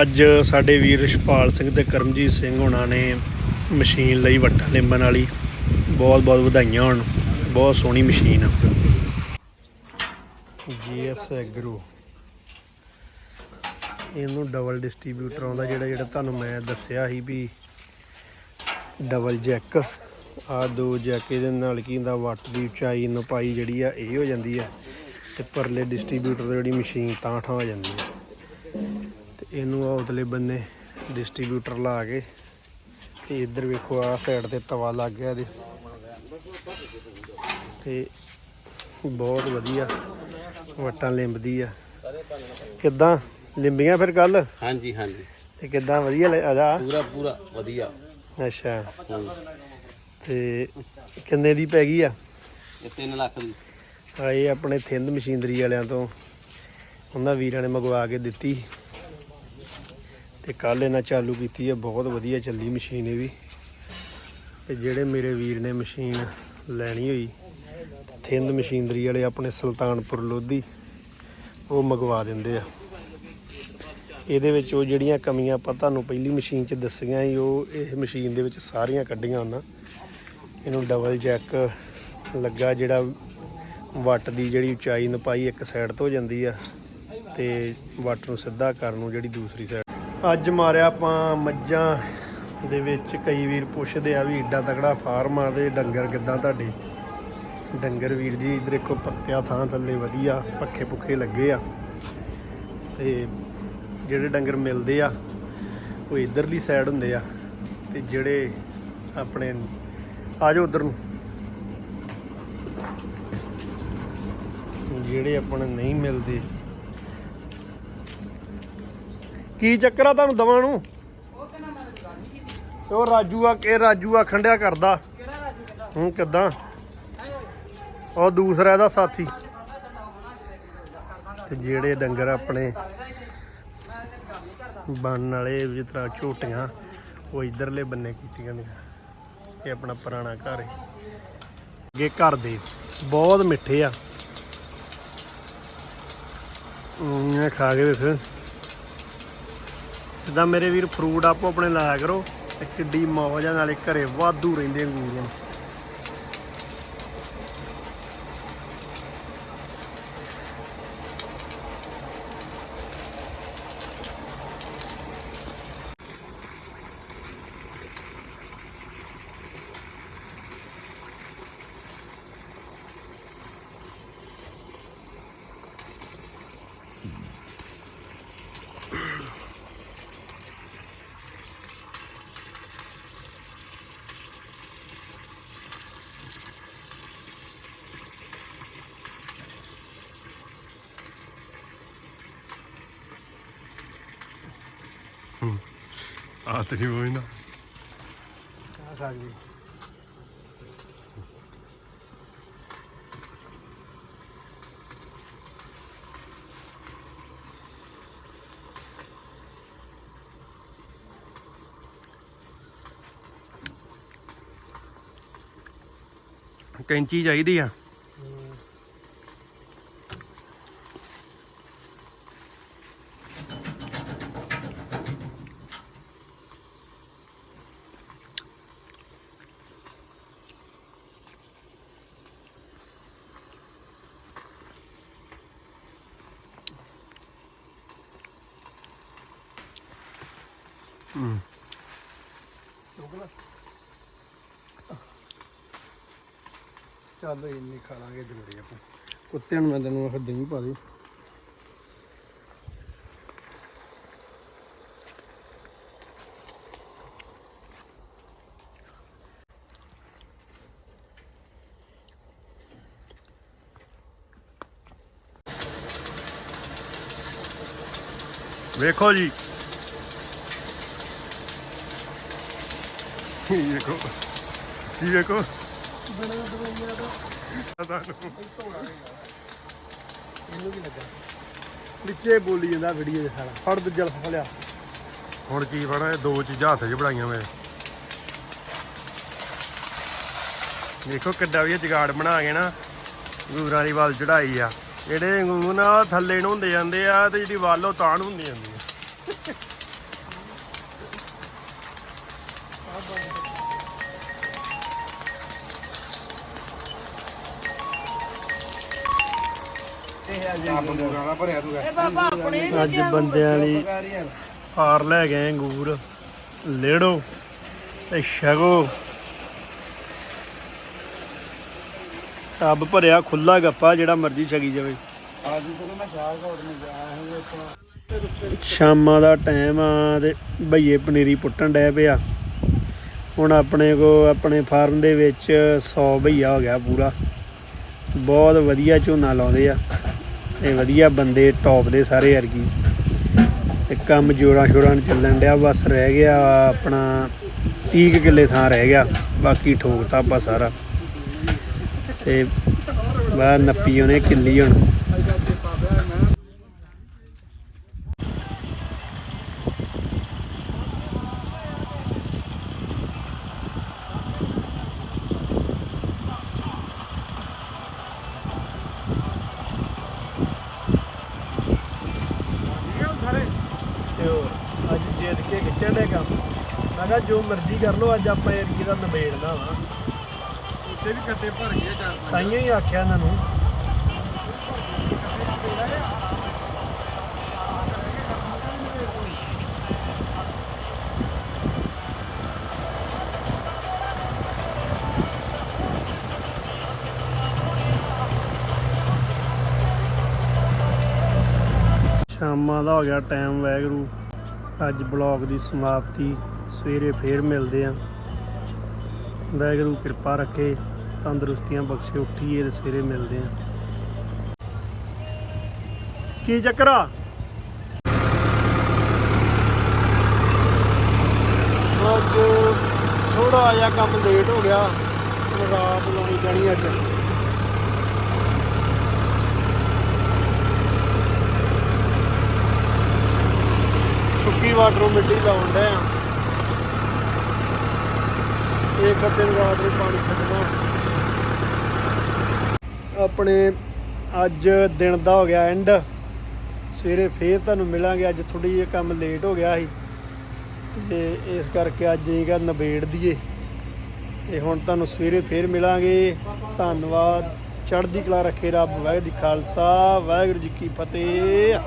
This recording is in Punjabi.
ਅੱਜ ਸਾਡੇ ਵੀਰ ਰਿਸ਼ਪਾਲ ਸਿੰਘ ਤੇ ਕਰਮਜੀਤ ਸਿੰਘ ਹੁਣਾਂ ਨੇ ਮਸ਼ੀਨ ਲਈ ਵੱਟਾਂ ਲਿੰਬਣ ਵਾਲੀ। ਬਹੁਤ ਬਹੁਤ ਵਧਾਈਆਂ ਹੋਣ। ਬਹੁਤ ਸੋਹਣੀ ਮਸ਼ੀਨ ਆ। ਜੀਐਸ ਐਗਰੋ ਇਹਨੂੰ ਡਬਲ ਡਿਸਟ੍ਰੀਬਿਊਟਰ ਆਉਂਦਾ ਜਿਹੜਾ ਜਿਹੜਾ ਤੁਹਾਨੂੰ ਮੈਂ ਦੱਸਿਆ ਸੀ ਵੀ ਡਬਲ ਜੈਕ ਆ ਦੋ ਜੈਕ ਇਹਦੇ ਨਾਲ ਕੀ ਹੁੰਦਾ, ਵੱਟ ਦੀ ਉਚਾਈ ਨਪਾਈ ਜਿਹੜੀ ਆ, ਇਹ ਹੋ ਜਾਂਦੀ ਆ। ਤੇ ਪਰਲੇ ਡਿਸਟ੍ਰੀਬਿਊਟਰ ਦੀ ਜਿਹੜੀ ਮਸ਼ੀਨ ਤਾਂ ਠਾ ਹੋ ਜਾਂਦੀ ਆ। ਇਹਨੂੰ ਆ ਉਤਲੇ ਬੰਨੇ ਡਿਸਟ੍ਰੀਬਿਊਟਰ ਲਾ ਕੇ ਤੇ ਇੱਧਰ ਵੇਖੋ ਆ ਸਾਈਡ ਤੇ ਤਵਾ ਲੱਗ ਗਿਆ ਇਹਦੇ। ਤੇ ਬਹੁਤ ਵਧੀਆ ਵਟਾਂ ਲਿੰਬਦੀ ਆ। ਕਿੱਦਾਂ? ਲਿੰਬੀਆਂ ਫਿਰ ਕੱਲ ਹਾਂਜੀ ਹਾਂਜੀ। ਤੇ ਕਿੱਦਾਂ? ਵਧੀਆ ਲੈ- ਆ ਜਾ। ਪੂਰਾ ਪੂਰਾ ਵਧੀਆ। ਅੱਛਾ। ਤੇ ਕਿੰਨੇ ਦੀ ਪੈ ਗਈ ਆ? ਇਹ 3 ਲੱਖ ਦੀ। ਆ ਇਹ ਆਪਣੇ ਥਿੰਦ ਮਸ਼ੀਨਰੀ ਵਾਲਿਆਂ ਤੋਂ। ਉਹਨਾਂ ਵੀਰਾਂ ਨੇ ਮੰਗਵਾ ਕੇ ਦਿੱਤੀ। ਤੇ ਕੱਲ ਇਹਨਾਂ ਚਾਲੂ ਕੀਤੀ ਹੈ, ਬਹੁਤ ਵਧੀਆ ਚੱਲੀ ਮਸ਼ੀਨ ਇਹ ਵੀ। ਤੇ ਜਿਹੜੇ ਮੇਰੇ ਵੀਰ ਨੇ ਮਸ਼ੀਨ ਲੈਣੀ ਹੋਈ, ਥਿੰਦ ਮਸ਼ੀਨਰੀ ਵਾਲੇ ਆਪਣੇ ਸੁਲਤਾਨਪੁਰ ਲੋਧੀ, ਉਹ ਮੰਗਵਾ ਦਿੰਦੇ ਆ। ਇਹਦੇ ਵਿੱਚ ਉਹ ਜਿਹੜੀਆਂ ਕਮੀਆਂ ਆਪਾਂ ਤੁਹਾਨੂੰ ਪਹਿਲੀ ਮਸ਼ੀਨ 'ਚ ਦੱਸੀਆਂ ਸੀ, ਉਹ ਇਹ ਮਸ਼ੀਨ ਦੇ ਵਿੱਚ ਸਾਰੀਆਂ ਕੱਢੀਆਂ ਉਹਨਾਂ। ਇਹਨੂੰ ਡਬਲ ਜੈਕ ਲੱਗਾ, ਜਿਹੜਾ ਵੱਟ ਦੀ ਜਿਹੜੀ ਉਚਾਈ ਨਪਾਈ ਇੱਕ ਸਾਈਡ ਤੋਂ ਹੋ ਜਾਂਦੀ ਆ, ਤੇ ਵੱਟ ਨੂੰ ਸਿੱਧਾ ਕਰਨ ਨੂੰ ਜਿਹੜੀ ਦੂਸਰੀ ਸਾਈਡ ਅੱਜ ਮਾਰਿਆ ਆਪਾਂ ਮੱਝਾਂ ਦੇ ਵਿੱਚ। ਕਈ ਵੀਰ ਪੁੱਛਦੇ ਆ ਵੀ ਏਡਾ ਤਗੜਾ ਫਾਰਮ ਆ ਤੇ ਡੰਗਰ ਕਿੱਦਾਂ ਤੁਹਾਡੇ? ਡੰਗਰ ਵੀਰ ਜੀ, ਇਧਰ ਦੇਖੋ ਪੱਕਿਆ ਥਾਂ ਥੱਲੇ ਵਧੀਆ, ਪੱਖੇ ਪੁੱਖੇ ਲੱਗੇ ਆ। ਤੇ ਜਿਹੜੇ ਡੰਗਰ ਮਿਲਦੇ ਆ, ਉਹ ਇਧਰਲੀ ਸਾਈਡ ਹੁੰਦੇ ਆ। ਤੇ ਜਿਹੜੇ ਆਪਣੇ, ਆ ਜਾਓ ਉਧਰ ਨੂੰ। ਜਿਹੜੇ ਆਪਣੇ ਨਹੀਂ ਮਿਲਦੇ ਕੀ ਚੱਕਰ ਆ ਤੁਹਾਨੂੰ ਦਵਾਂ ਨੂੰ? ਉਹ ਰਾਜੂ ਆ ਕੇ ਰਾਜੂ ਆ, ਖੰਡਿਆ ਕਰਦਾ। ਹੂੰ, ਕਿੱਦਾਂ? ਉਹ ਦੂਸਰਾ ਇਹਦਾ ਸਾਥੀ। ਤੇ ਜਿਹੜੇ ਡੰਗਰ ਆਪਣੇ ਬਣਨ ਵਾਲੇ ਜਿਸ ਤਰ੍ਹਾਂ ਝੋਟੀਆਂ, ਉਹ ਇਧਰਲੇ ਬੰਨੇ ਕੀਤੀਆਂ ਨੇ। ਇਹ ਆਪਣਾ ਪੁਰਾਣਾ ਘਰ ਹੈ। ਅੱਗੇ ਘਰ ਦੇ, ਬਹੁਤ ਮਿੱਠੇ ਆ। ਇਹ ਖਾ ਕੇ ਵੇਖ। ਜਿੱਦਾਂ ਮੇਰੇ ਵੀਰ ਫਰੂਟ ਆਪੋ ਆਪਣੇ ਲਾਇਆ ਕਰੋ, ਤੇ ਕਿੱਡੀ ਮੌਜ ਆ ਨਾਲੇ ਘਰੇ ਵਾਧੂ ਰਹਿੰਦੇ ਅੰਗੂਰਾਂ ਆ ਤੇਰੀ ਹੋਈ ਨਾ ਆ ਖਾ ਗਈ ਕੈਂਚੀ ਚਾਹੀਦੀ ਆ ਚੱਲ ਇੰਨੀ ਖਾ ਲਾਂਗੇ ਜੋੜੀ ਆਪਾਂ। ਕੁੱਤਿਆਂ ਨੂੰ ਮੈਂ ਤੈਨੂੰ ਆਖ ਦਹੀਂ ਪਾ ਦੇ। ਵੇਖੋ ਜੀ ਇਹ ਵੇਖੋ ਕੀ ਵੇਖੋ ਇਹਨੂੰ ਕੀ ਲੱਗਾ ਵਿੱਚੇ ਬੋਲੀ ਜਾਂਦਾ ਵੀਡੀਓ ਦੇ ਸਾਰਾ। ਫੜ ਦੂਜਾ ਫਲਿਆ ਹੁਣ ਕੀ ਫੜਾ ਇਹ ਦੋ ਚੀਜ਼ਾਂ ਹੱਥ 'ਚ ਬਣਾਈਆਂ ਮੈਂ ਦੇਖੋ ਕਿੱਡਾ ਵੀ ਜਗਾੜ ਬਣਾ ਕੇ ਨਾ ਅੰਗੂਰਾਂ ਦੀ ਵੱਲ ਚੜਾਈ ਆ। ਜਿਹੜੇ ਅੰਗੂਰ ਨਾ ਥੱਲੇ ਨੂੰ ਹੁੰਦੇ ਜਾਂਦੇ ਆ ਤੇ ਜਿਹੜੀ ਵੱਲ ਤਾਂ ਅੱਜ ਬੰਦਿਆਂ ਲਈ ਹਾਰ ਲੈ ਗਏ ਅੰਗੂਰ ਲੇੜੋ ਤੇ ਛਗੋ ਟੱਬ ਭਰਿਆ ਖੁੱਲਾ ਗੱਪਾ ਜਿਹੜਾ ਮਰਜ਼ੀ ਛਗੀ ਜਾਵੇ। ਸ਼ਾਮਾਂ ਦਾ ਟਾਈਮ ਆ ਤੇ ਭਈਏ ਪਨੀਰੀ ਪੁੱਟਣ ਡੈ ਪਿਆ। ਹੁਣ ਆਪਣੇ ਕੋ ਆਪਣੇ ਫਾਰਮ ਦੇ ਵਿੱਚ 100 ਭਈਆ ਹੋ ਗਿਆ ਪੂਰਾ। ਬਹੁਤ ਵਧੀਆ ਝੋਨਾ ਲਾਉਂਦੇ ਆ। ਤੇ ਵਧੀਆ ਬੰਦੇ ਟੌਪ ਦੇ ਸਾਰੇ ਅਰਗੀ ਤੇ ਕੰਮ ਜੋਰਾਂ ਸ਼ੋਰਾਂ ਨਾਲ ਚੱਲਣ ਡਿਆ, ਬਸ ਰਹਿ ਗਿਆ ਆਪਣਾ 30 ਕੁ ਕਿੱਲੇ ਥਾਂ ਰਹਿ ਗਿਆ, ਬਾਕੀ ਠੋਕਤਾ ਆਪਾਂ ਸਾਰਾ। ਤੇ ਬਾ ਨੱਪੀ ਉਹਨੇ ਕਿੱਲੀ ਹੁਣ। ਕੇ ਖਿੱਚਣ ਦੇ ਕੰਮ। ਮੈਂ ਕਿਹਾ ਜੋ ਮਰਜ਼ੀ ਕਰ ਲਓ ਅੱਜ ਆਪਾਂ ਏਰੀਏ ਦਾ ਨਿਬੇੜਨਾ ਵਾ। ਉੱਤੇ ਵੀ ਖੱਤੇ ਭਰ ਗਏ ਚਾਰ ਤਾਈਆਂ ਹੀ ਆਖਿਆ ਇਹਨਾਂ ਨੂੰ। ਸ਼ਾਮਾਂ ਦਾ ਹੋ ਗਿਆ ਟਾਈਮ ਵੈਗਰੂ ਅੱਜ ਬਲੌਗ ਦੀ ਸਮਾਪਤੀ। ਸਵੇਰੇ ਫੇਰ ਮਿਲਦੇ ਆਂ ਵੈਗਰੂ ਕਿਰਪਾ ਰੱਖੇ, ਤੰਦਰੁਸਤੀਆਂ ਬਖਸ਼ੇ, ਉੱਠੀਏ ਤੇ ਸਵੇਰੇ ਮਿਲਦੇ ਆਂ ਕੀ ਚੱਕਰ ਆ? ਅੱਜ ਥੋੜਾ ਜਿਹਾ ਕੰਮ ਲੇਟ ਹੋ ਗਿਆ। ਰਾਤ ਲਾਉਣੀ ਪੈਣੀ ਅੱਜ। ਸੁੱਕੀ ਵਾਟਰੋਂ ਮਿੱਟੀ ਲਾਉਣ ਡਿਆ ਇੱਕ ਦਿਨ ਰਾਤ ਨੂੰ ਪਾਣੀ ਛੱਡਣਾ। ਆਪਣੇ ਅੱਜ ਦਿਨ ਦਾ ਹੋ ਗਿਆ ਐਂਡ ਸਵੇਰੇ ਫੇਰ ਤੁਹਾਨੂੰ ਮਿਲਾਂਗੇ, ਅੱਜ ਥੋੜੀ ਜਿਹੀ ਕੰਮ ਲੇਟ ਹੋ ਗਿਆ ਸੀ। ਤੇ ਇਸ ਕਰਕੇ ਅੱਜ ਇਹ ਗਾ ਨਿਬੇੜ ਦਈਏ। ਤੇ ਹੁਣ ਤੁਹਾਨੂੰ ਸਵੇਰੇ ਫੇਰ ਮਿਲਾਂਗੇ। ਧੰਨਵਾਦ। ਚੜ੍ਹਦੀ ਕਲਾ ਰੱਖੇ ਰੱਬ, ਵਾਹਿਗੁਰੂ ਜੀ ਖਾਲਸਾ, ਵਾਹਿਗੁਰੂ ਜੀ ਕੀ ਫਤਿਹ।